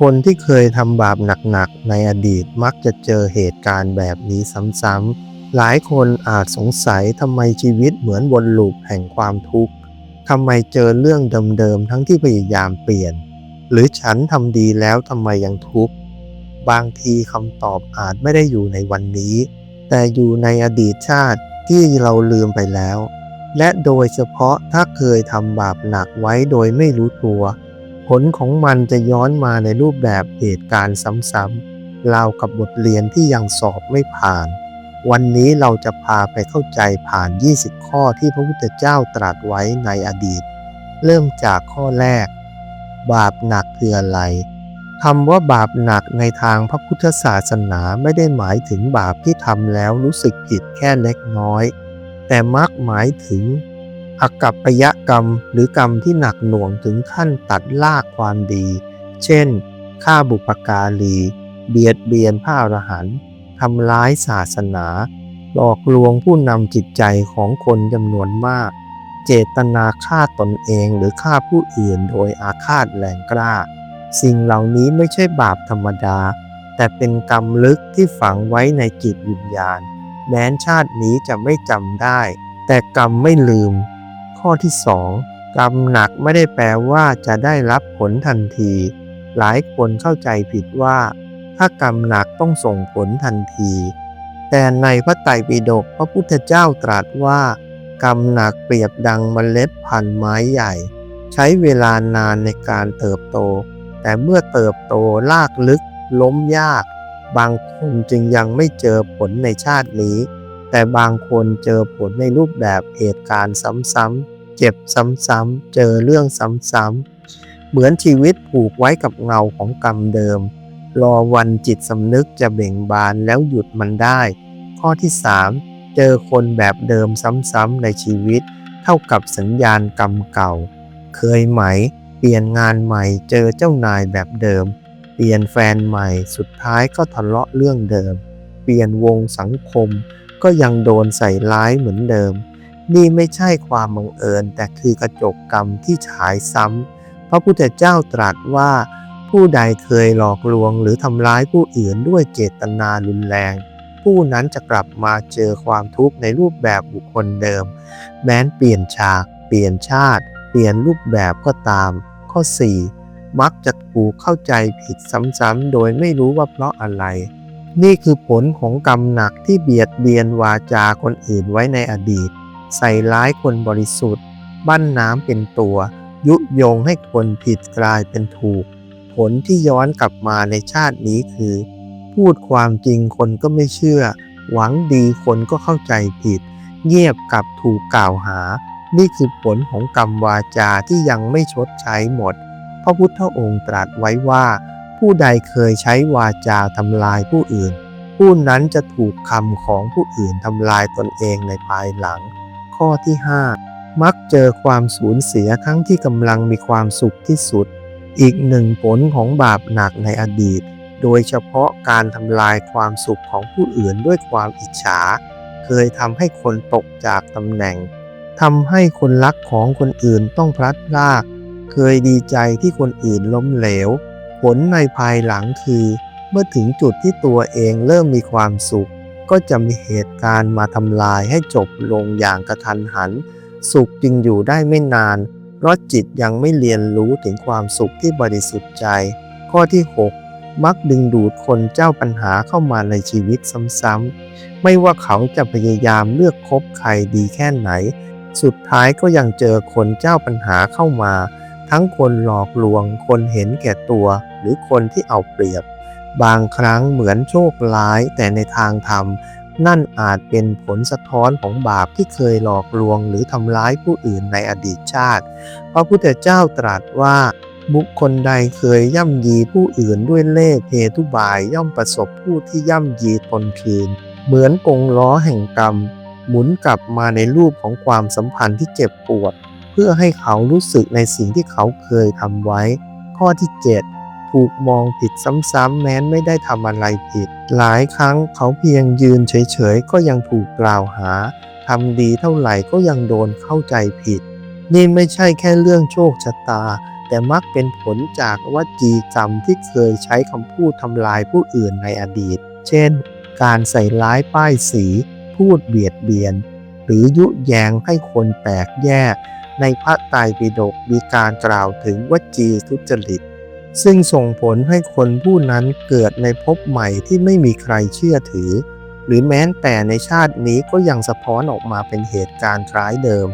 คนที่เคยทำบาปหนักๆ ในอดีตมักจะเจอเหตุการณ์แบบนี้ซ้ำๆ หลายคนอาจสงสัยทำไมชีวิตเหมือนวนลูปแห่งความทุกข์ทำไมเจอเรื่องเดิมๆ ทั้งที่พยายามเปลี่ยน หรือฉันทำดีแล้วทำไมยังทุกข์ บางทีคำตอบอาจไม่ได้อยู่ในวันนี้ แต่อยู่ในอดีตชาติที่เราลืมไปแล้ว และโดยเฉพาะถ้าเคยทำบาปหนักไว้โดยไม่รู้ตัว ผลของมันจะย้อนมาในรูปแบบเหตุการณ์ซ้ำๆราวกับบทเรียนที่ยังสอบไม่ผ่าน วันนี้เราจะพาไปเข้าใจผ่าน 20 ข้อที่พระพุทธเจ้าตรัสไว้ในอดีต เริ่มจากข้อแรก บาปหนักคืออะไรคำว่าบาปหนักในทางพระพุทธศาสนาไม่ได้หมายถึงบาปที่ทำแล้วรู้สึกผิดแค่เล็กน้อย แต่มักหมายถึง อากัปปยกรรมหรือกรรมที่หนักหน่วงถึงขั้นตัดลากความดี เช่นฆ่าบุปการี เบียดเบียนพระอรหันต์ทำร้ายศาสนา หลอกลวงผู้นำจิตใจของคนจำนวนมาก เจตนาฆ่าตนเองหรือฆ่าผู้อื่นโดยอาฆาตแรงกล้า สิ่งเหล่านี้ไม่ใช่บาปธรรมดา แต่เป็นกรรมลึกที่ฝังไว้ในจิตวิญญาณ แม้นชาตินี้จะไม่จำได้ แต่กรรมไม่ลืม ข้อที่สองกรรมหนักไม่ได้แปลว่าจะได้รับผลทันที หลายคนเข้าใจผิดว่า ถ้ากรรมหนักต้องส่งผลทันที แต่ในพระไตรปิฎกพระพุทธเจ้าตรัสว่า กรรมหนักเปรียบดังเมล็ดพันธุ์ไม้ใหญ่ ใช้เวลานานในการเติบโต แต่เมื่อเติบโตลากลึก ล้มยาก บางคนจึงยังไม่เจอผลในชาตินี้แต่บางคนเจอผลในรูปแบบเหตุการณ์ซ้ำๆ เจ็บซ้ำๆ เจอเรื่องซ้ำๆ เหมือนชีวิตผูกไว้กับเงาของกรรมเดิม รอวันจิตสำนึกจะเบ่งบานแล้วหยุดมันได้ ข้อที่ 3 เจอคนแบบเดิมซ้ำๆ ในชีวิต เท่ากับสัญญาณกรรมเก่า เคยไหม เปลี่ยนงานใหม่เจอเจ้านายแบบเดิม เปลี่ยนแฟนใหม่สุดท้ายก็ทะเลาะเรื่องเดิม เปลี่ยนวงสังคมก็ยังโดนใส่ร้ายเหมือนเดิม นี่ไม่ใช่ความบังเอิญ แต่คือกระจกกรรมที่ฉายซ้ำพระพุทธเจ้าตรัสว่า ผู้ใดเคยหลอกลวงหรือทำร้ายผู้อื่นด้วยเจตนารุนแรง ผู้นั้นจะกลับมาเจอความทุกข์ในรูปแบบบุคคลเดิม แม้นเปลี่ยนฉาก เปลี่ยนชาติ เปลี่ยนรูปแบบก็ตาม ข้อ 4 มักจะถูกเข้าใจผิดซ้ำๆโดยไม่รู้ว่าเพราะอะไรนี่คือผลของกรรมหนักที่เบียดเบียนวาจาคนอื่นไว้ในอดีต ใส่ร้ายคนบริสุทธิ์ บั้นน้ำเป็นตัว ยุยงให้คนผิดกลายเป็นถูก ผลที่ย้อนกลับมาในชาตินี้คือ พูดความจริงคนก็ไม่เชื่อ หวังดีคนก็เข้าใจผิด เงียบกับถูกกล่าวหา นี่คือผลของกรรมวาจาที่ยังไม่ชดใช้หมด พระพุทธองค์ตรัสไว้ว่า ผู้ใดเคยใช้วาจาทำลายผู้อื่นผู้นั้นจะถูกคำของผู้อื่นทำลายตนเองในภายหลัง ข้อที่ 5 มักเจอความสูญเสียทั้งที่กำลังมีความสุขที่สุด อีกหนึ่งผลของบาปหนักในอดีต โดยเฉพาะการทำลายความสุขของผู้อื่นด้วยความอิจฉา เคยทำให้คนตกจากตำแหน่งทำให้คนรักของคนอื่นต้องพลัดพราก เคยดีใจที่คนอื่นล้มเหลว ผลในภายหลังคือ เมื่อถึงจุดที่ตัวเองเริ่มมีความสุข ก็จะมีเหตุการณ์มาทำลายให้จบลงอย่างกระทันหัน สุขจึงอยู่ได้ไม่นาน เพราะจิตยังไม่เรียนรู้ถึงความสุขที่บริสุทธิ์ใจ ข้อที่ 6 มักดึงดูดคนเจ้าปัญหาเข้ามาในชีวิตซ้ำๆไม่ว่าเขาจะพยายามเลือกคบใครดีแค่ไหน สุดท้ายก็ยังเจอคนเจ้าปัญหาเข้ามา ทั้งคนหลอกลวง คนเห็นแก่ตัว หรือคนที่เอาเปรียบ บางครั้งเหมือนโชคร้ายแต่ในทางธรรม นั่นอาจเป็นผลสะท้อนของบาปที่เคยหลอกลวงหรือทำร้ายผู้อื่นในอดีตชาติ พระพุทธเจ้าตรัสว่าบุคคลใดเคยย่ำยีผู้อื่นด้วยเล่ห์เหตุบายย่อมประสบผู้ที่ย่ำยีตนคืน เหมือนกงล้อแห่งกรรม หมุนกลับมาในรูปของความสัมพันธ์ที่เจ็บปวด เพื่อให้เขารู้สึกในสิ่งที่เขาเคยทำไว้ ข้อที่ 7 ถูกมองผิดซ้ำๆแม้นไม่ได้ทำอะไรผิด หลายครั้งเขาเพียงยืนเฉยๆ ก็ยังถูกกล่าวหาทำดีเท่าไหร่ก็ยังโดนเข้าใจผิด นี่ไม่ใช่แค่เรื่องโชคชะตา แต่มักเป็นผลจากวจีกรรมที่เคยใช้คำพูดทำลายผู้อื่นในอดีต เช่น การใส่ร้ายป้ายสี พูดเบียดเบียน หรือยุแยงให้คนแตกแยกในพระไตรปิฎกมีการกล่าวถึงวจีทุจริต ซึ่งส่งผลให้คนผู้นั้นเกิดในภพใหม่ที่ไม่มีใครเชื่อถือ หรือแม้แต่ในชาตินี้ก็ยังสะท้อนออกมาเป็นเหตุการณ์คล้ายเดิม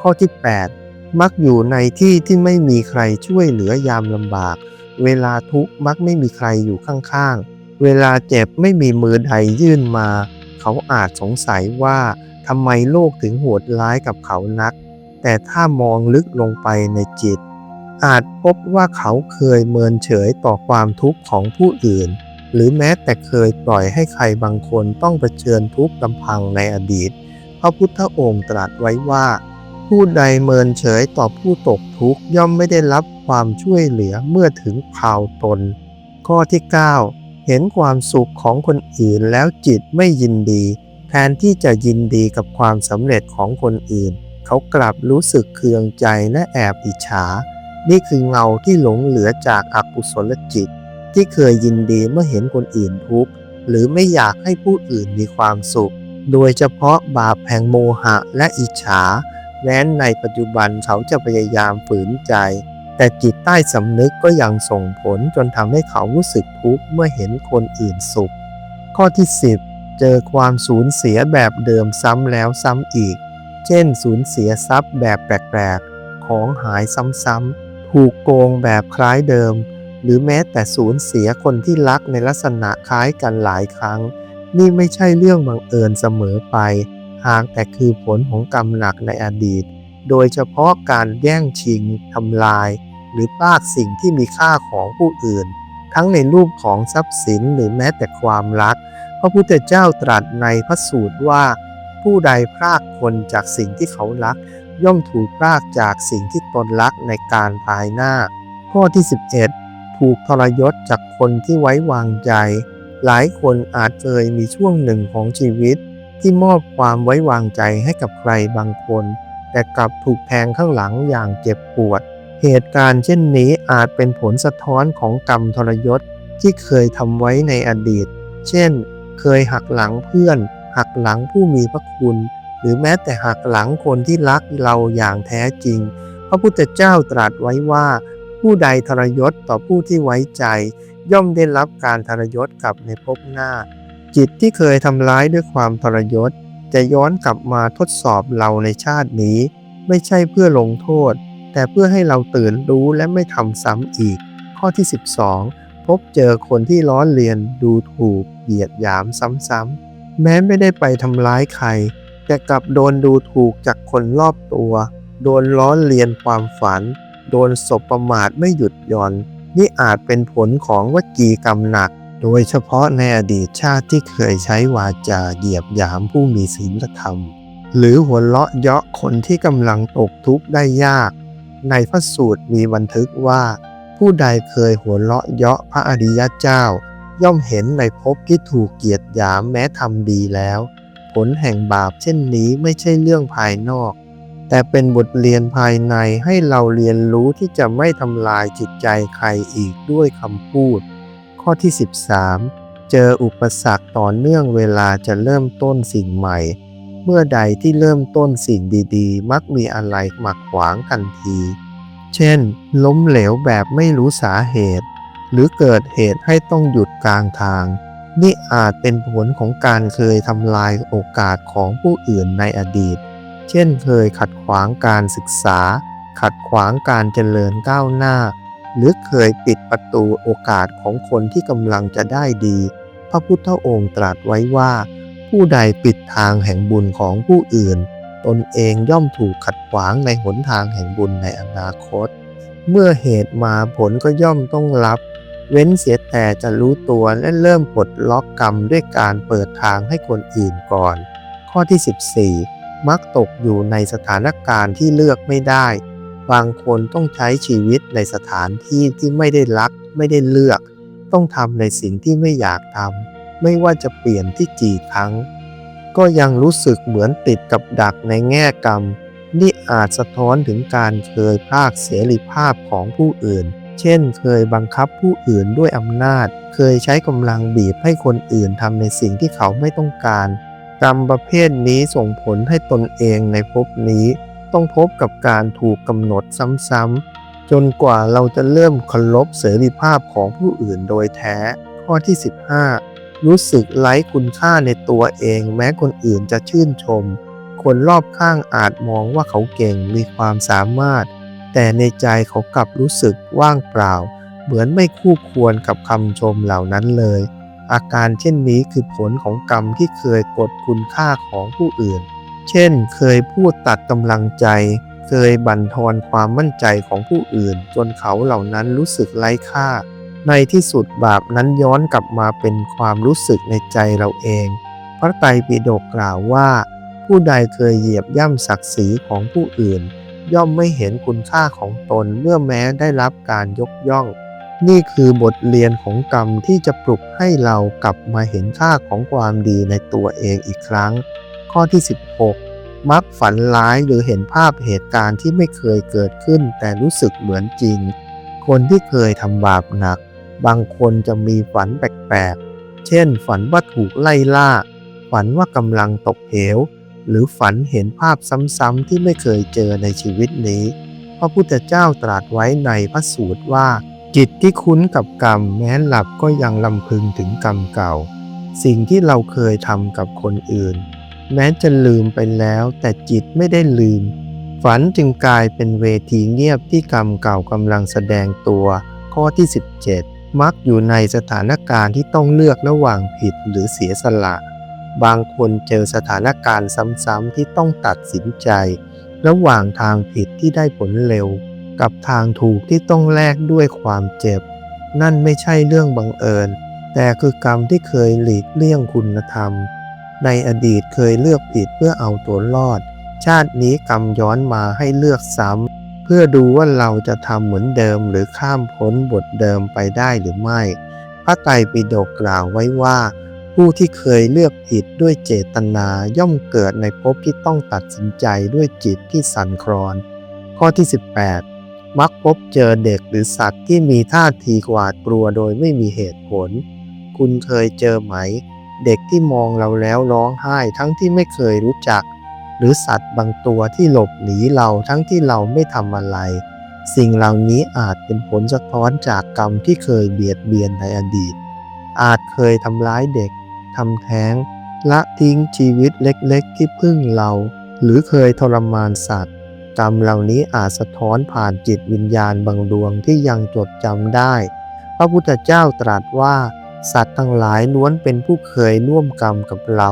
ข้อที่ 8 มักอยู่ในที่ที่ไม่มีใครช่วยเหลือยามลำบาก เวลาทุกข์มักไม่มีใครอยู่ข้างๆ เวลาเจ็บไม่มีมือใดยื่นมา เขาอาจสงสัยว่าทำไมโลกถึงโหดร้ายกับเขานัก แต่ถ้ามองลึกลงไปในจิต อาจพบว่าเขาเคยเมินเฉยต่อความทุกข์ของผู้อื่น หรือแม้แต่เคยปล่อยให้ใครบางคนต้องเผชิญทุกข์ลำพังในอดีต พระพุทธองค์ตรัสไว้ว่า ผู้ใดเมินเฉยต่อผู้ตกทุกข์ย่อมไม่ได้รับความช่วยเหลือเมื่อถึงคราวตน ข้อที่ 9 เห็นความสุขของคนอื่นแล้วจิตไม่ยินดี แทนที่จะยินดีกับความสำเร็จของคนอื่น เขากลับรู้สึกเคืองใจและแอบอิจฉา นี่คือเงาที่หลงเหลือจากอากุศลจิต ที่เคยยินดีเมื่อเห็นคนอื่นทุกข์หรือไม่อยากให้ผู้อื่นมีความสุข โดยเฉพาะบาปแห่งโมหะและอิจฉาแม้ในปัจจุบันเขาจะพยายามฝืนใจ แต่จิตใต้สำนึกก็ยังส่งผลจนทำให้เขารู้สึกทุกข์เมื่อเห็นคนอื่นสุข ข้อที่ 10 เจอความสูญเสียแบบเดิมซ้ำแล้วซ้ำอีก เช่น สูญเสียทรัพย์แบบแปลกๆ ของหายซ้ำๆ ถูกโกงแบบคล้ายเดิม หรือแม้แต่สูญเสียคนที่รักในลักษณะคล้ายกันหลายครั้ง นี่ไม่ใช่เรื่องบังเอิญเสมอไป หากแต่คือผลของกรรมหนักในอดีต โดยเฉพาะการแย่งชิงทำลาย หรือพรากสิ่งที่มีค่าของผู้อื่น ทั้งในรูปของทรัพย์สินหรือแม้แต่ความรัก พระพุทธเจ้าตรัสในพระสูตรว่า ผู้ใดพรากคนจากสิ่งที่เขารัก ย่อมถูกรากจากสิ่งที่ตนรักในการภายหน้า ข้อที่ 11 ถูกทรยศจากคนที่ไว้วางใจ หลายคนอาจเคยมีช่วงหนึ่งของชีวิต ที่มอบความไว้วางใจให้กับใครบางคน แต่กลับถูกแทงข้างหลังอย่างเจ็บปวด เหตุการณ์เช่นนี้อาจเป็นผลสะท้อนของกรรมทรยศที่เคยทำไว้ในอดีต เช่น เคยหักหลังเพื่อน หักหลังผู้มีพระคุณ หรือแม้แต่หักหลังคนที่รักเราอย่างแท้จริง พระพุทธเจ้าตรัสไว้ว่า ผู้ใดทรยศต่อผู้ที่ไว้ใจ ย่อมได้รับการทรยศกลับในภพหน้า จิตที่เคยทำร้ายด้วยความทรยศ จะย้อนกลับมาทดสอบเราในชาตินี้ ไม่ใช่เพื่อลงโทษ แต่เพื่อให้เราตื่นรู้และไม่ทำซ้ำอีก ข้อที่ 12 พบเจอคนที่ล้อเลียนดูถูกเหยียดหยามซ้ำๆแม้ไม่ได้ไปทำร้ายใคร แต่กลับโดนดูถูกจากคนรอบตัว โดนล้อเลียนความฝัน โดนสบประมาทไม่หยุดหย่อน นี่อาจเป็นผลของวจีกรรมหนัก โดยเฉพาะในอดีตชาติที่เคยใช้วาจาเหยียบหยามผู้มีศีลธรรม หรือหัวเราะเยาะคนที่กำลังตกทุกข์ได้ยาก ในพระสูตรมีบันทึกว่า ผู้ใดเคยหัวเราะเยาะพระอริยเจ้า ย่อมเห็นในภพที่ถูกเกียดหยามแม้ทำดีแล้ว ผลแห่งบาปเช่นนี้ไม่ใช่เรื่องภายนอก แต่เป็นบทเรียนภายในให้เราเรียนรู้ที่จะไม่ทำลายจิตใจใครอีกด้วยคำพูด ข้อที่ 13 เจออุปสรรคต่อเนื่องเวลาจะเริ่มต้นสิ่งใหม่ เมื่อใดที่เริ่มต้นสิ่งดีๆ มักมีอะไรมาขวางทันที เช่น ล้มเหลวแบบไม่รู้สาเหตุ หรือเกิดเหตุให้ต้องหยุดกลางทาง นี่อาจเป็นผลของการเคยทำลายโอกาสของผู้อื่นในอดีต เช่นเคยขัดขวางการศึกษา ขัดขวางการเจริญก้าวหน้า หรือเคยปิดประตูโอกาสของคนที่กำลังจะได้ดี พระพุทธองค์ตรัสไว้ว่า ผู้ใดปิดทางแห่งบุญของผู้อื่น ตนเองย่อมถูกขัดขวางในหนทางแห่งบุญในอนาคต เมื่อเหตุมาผลก็ย่อมต้องรับ เว้นเสียแต่จะรู้ตัวและเริ่มปลดล็อกกรรมด้วยการเปิดทางให้คนอื่นก่อน ข้อที่ 14 มักตกอยู่ในสถานการณ์ที่เลือกไม่ได้ บางคนต้องใช้ชีวิตในสถานที่ที่ไม่ได้รัก ไม่ได้เลือก ต้องทำในสิ่งที่ไม่อยากทำไม่ว่าจะเปลี่ยนที่กี่ครั้ง ก็ยังรู้สึกเหมือนติดกับดักในแง่กรรม นี่อาจสะท้อนถึงการเคยพรากเสรีภาพของผู้อื่น เช่น เคยบังคับผู้อื่นด้วยอำนาจ เคยใช้กำลังบีบให้คนอื่นทำในสิ่งที่เขาไม่ต้องการ กรรมประเภทนี้ส่งผลให้ตนเองในภพนี้ ต้องพบกับการถูกกำหนดซ้ำๆ จนกว่าเราจะเริ่มเคารพเสรีภาพของผู้อื่นโดยแท้ ข้อที่ 15 รู้สึกไร้คุณค่าในตัวเอง แม้คนอื่นจะชื่นชม คนรอบข้างอาจมองว่าเขาเก่งมีความสามารถ แต่ในใจเขากลับรู้สึกว่างเปล่า เหมือนไม่คู่ควรกับคำชมเหล่านั้นเลย อาการเช่นนี้คือผลของกรรมที่เคยกดคุณค่าของผู้อื่น เช่น เคยพูดตัดกำลังใจ เคยบั่นทอนความมั่นใจของผู้อื่น จนเขาเหล่านั้นรู้สึกไร้ค่า ในที่สุดบาปนั้นย้อนกลับมาเป็นความรู้สึกในใจเราเอง พระไตรปิฎกกล่าวว่า ผู้ใดเคยเหยียบย่ำศักดิ์ศรีของผู้อื่น ย่อมไม่เห็นคุณค่าของตนเมื่อแม้ได้รับการยกย่อง นี่คือบทเรียนของกรรมที่จะปลุกให้เรากลับมาเห็นค่าของความดีในตัวเองอีกครั้ง ข้อที่ 16 มักฝันร้ายหรือเห็นภาพเหตุการณ์ที่ไม่เคยเกิดขึ้น แต่รู้สึกเหมือนจริง คนที่เคยทำบาปหนัก บางคนจะมีฝันแปลกๆ เช่น ฝันว่าถูกไล่ล่า ฝันว่ากำลังตกเหว หรือฝันเห็นภาพซ้ำๆที่ไม่เคยเจอในชีวิตนี้ พระพุทธเจ้าตรัสไว้ในพระสูตรว่า จิตที่คุ้นกับกรรมแม้หลับก็ยังลำพึงถึงกรรมเก่า สิ่งที่เราเคยทำกับคนอื่น แม้จะลืมไปแล้วแต่จิตไม่ได้ลืม ฝันจึงกลายเป็นเวทีเงียบที่กรรมเก่ากำลังแสดงตัว ข้อที่ 17 มักอยู่ในสถานการณ์ที่ต้องเลือกระหว่างผิดหรือเสียสละ บางคนเจอสถานการณ์ซ้ำๆที่ต้องตัดสินใจ ระหว่างทางผิดที่ได้ผลเร็ว กับทางถูกที่ต้องแลกด้วยความเจ็บ นั่นไม่ใช่เรื่องบังเอิญ แต่คือกรรมที่เคยหลีกเลี่ยงคุณธรรม ในอดีตเคยเลือกผิดเพื่อเอาตัวรอด ชาตินี้กรรมย้อนมาให้เลือกซ้ำเพื่อดูว่าเราจะทำเหมือนเดิมหรือข้ามพ้นบทเดิมไปได้หรือไม่ พระไตรปิฎกกล่าวไว้ว่า ผู้ที่เคยเลือกผิดด้วยเจตนาย่อมเกิดในภพที่ต้องตัดสินใจด้วยจิตที่สั่นคลอน ข้อที่ 18 มักพบเจอเด็กหรือสัตว์ที่มีท่าทีหวาดกลัวโดยไม่มีเหตุผล คุณเคยเจอไหม เด็กที่มองเราแล้วร้องไห้ทั้งที่ไม่เคยรู้จัก หรือสัตว์บางตัวที่หลบหนีเราทั้งที่เราไม่ทำอะไร สิ่งเหล่านี้อาจเป็นผลสะท้อนจากกรรมที่เคยเบียดเบียนในอดีตอาจเคยทำร้ายเด็ก ทำแท้ง ละทิ้งชีวิตเล็กๆ ที่พึ่งเรา หรือเคยทรมานสัตว์ กรรมเหล่านี้อาจสะท้อนผ่านจิตวิญญาณบางดวงที่ยังจดจำได้ พระพุทธเจ้าตรัสว่า สัตว์ทั้งหลายล้วนเป็นผู้เคยร่วมกรรมกับเรา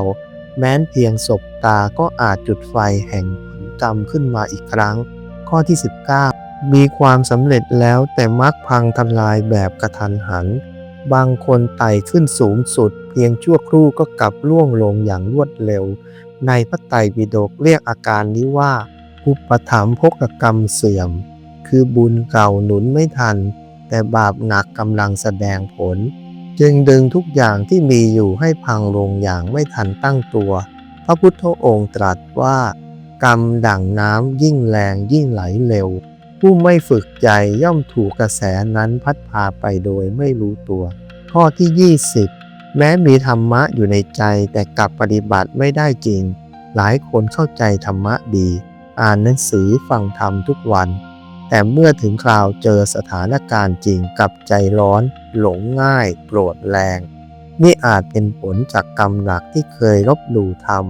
แม้นเพียงศบตาก็อาจจุดไฟแห่งผลกรรมขึ้นมาอีกครั้ง ข้อที่ 19 มีความสำเร็จแล้วแต่มักพังทลายแบบกระทันหัน บางคนไต่ขึ้นสูงสุด เพียงชั่วครู่ก็กลับล่วงลงอย่างรวดเร็ว ในพระไตรปิฎกเรียกอาการนี้ว่า อุปถัมภกกรรมเสื่อม คือบุญเก่าหนุนไม่ทัน แต่บาปหนักกำลังแสดงผล จึงดึงทุกอย่างที่มีอยู่ให้พังลงอย่างไม่ทันตั้งตัว พระพุทธองค์ตรัสว่า กรรมดั่งน้ำยิ่งแรงยิ่งไหลเร็ว ผู้ไม่ฝึกใจย่อมถูกกระแสนั้นพัดพาไปโดยไม่รู้ตัว ข้อที่ 20 แม้มีธรรมะอยู่ในใจแต่กลับปฏิบัติไม่ได้จริง หลายคนเข้าใจธรรมะดี อ่านหนังสือฟังธรรมทุกวัน แต่เมื่อถึงคราวเจอสถานการณ์จริงกลับใจร้อน หลงง่ายโกรธแรงนี่อาจเป็นผลจากกรรมหนักที่เคยลบหลู่ธรรม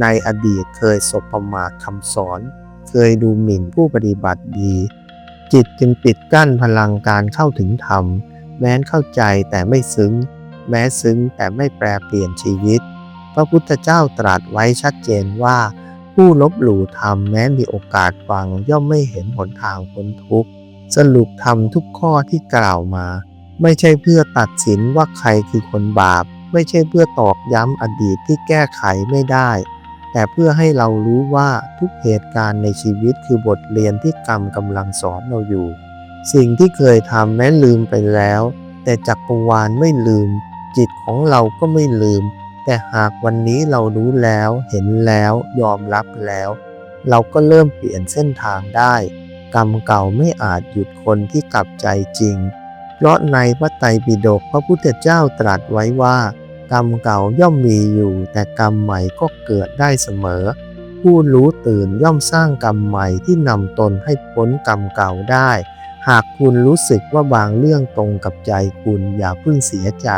ในอดีตเคยสบประมาทคำสอน เคยดูหมิ่นผู้ปฏิบัติดี จิตจึงปิดกั้นพลังการเข้าถึงธรรม แม้นเข้าใจแต่ไม่ซึ้ง แม้ซึ้งแต่ไม่แปรเปลี่ยนชีวิต พระพุทธเจ้าตรัสไว้ชัดเจนว่า ผู้ลบหลู่ธรรมแม้มีโอกาสฟังย่อมไม่เห็นหนทางพ้นทุกข์สรุปธรรมทุกข้อที่กล่าวมา ไม่ใช่เพื่อตัดสินว่าใครคือคนบาป ไม่ใช่เพื่อตอกย้ำอดีตที่แก้ไขไม่ได้ แต่เพื่อให้เรารู้ว่าทุกเหตุการณ์ในชีวิตคือบทเรียนที่กรรมกำลังสอนเราอยู่ สิ่งที่เคยทำแม้ลืมไปแล้ว แต่จักรวาลไม่ลืม จิตของเราก็ไม่ลืม แต่หากวันนี้เรารู้แล้วเห็นแล้วยอมรับแล้ว เราก็เริ่มเปลี่ยนเส้นทางได้ กรรมเก่าไม่อาจหยุดคนที่กลับใจจริง เพราะในพระไตรปิฎกพระพุทธเจ้าตรัสไว้ว่า กรรมเก่าย่อมมีอยู่ แต่กรรมใหม่ก็เกิดได้เสมอ ผู้รู้ตื่นย่อมสร้างกรรมใหม่ที่นำตนให้พ้นกรรมเก่าได้ หากคุณรู้สึกว่าบางเรื่องตรงกับใจคุณอย่าเพิ่งเสียใจ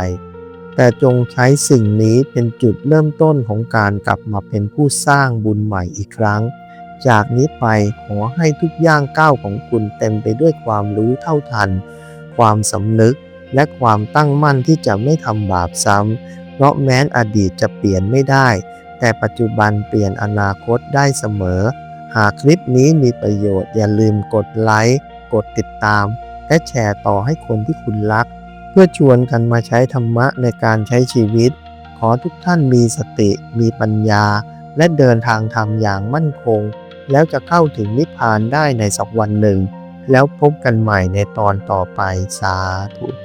แต่จงใช้สิ่งนี้เป็นจุดเริ่มต้นของการกลับมาเป็นผู้สร้างบุญใหม่อีกครั้ง จากนี้ไปขอให้ทุกย่างก้าวของคุณเต็มไปด้วยความรู้เท่าทัน ความสำนึก และความตั้งมั่นที่จะไม่ทำบาปซ้ำ เพราะแม้นอดีตจะเปลี่ยนไม่ได้ แต่ปัจจุบันเปลี่ยนอนาคตได้เสมอ หากคลิปนี้มีประโยชน์อย่าลืมกดไลค์ กดติดตาม และแชร์ต่อให้คนที่คุณรัก เพื่อชวนกันมาใช้ธรรมะในการใช้ชีวิต ขอทุกท่านมีสติ มีปัญญา และเดินทางธรรมอย่างมั่นคง แล้วจะเข้าถึงนิพพานได้ในสักวันหนึ่งแล้วพบกันใหม่ในตอนต่อไปสาธุ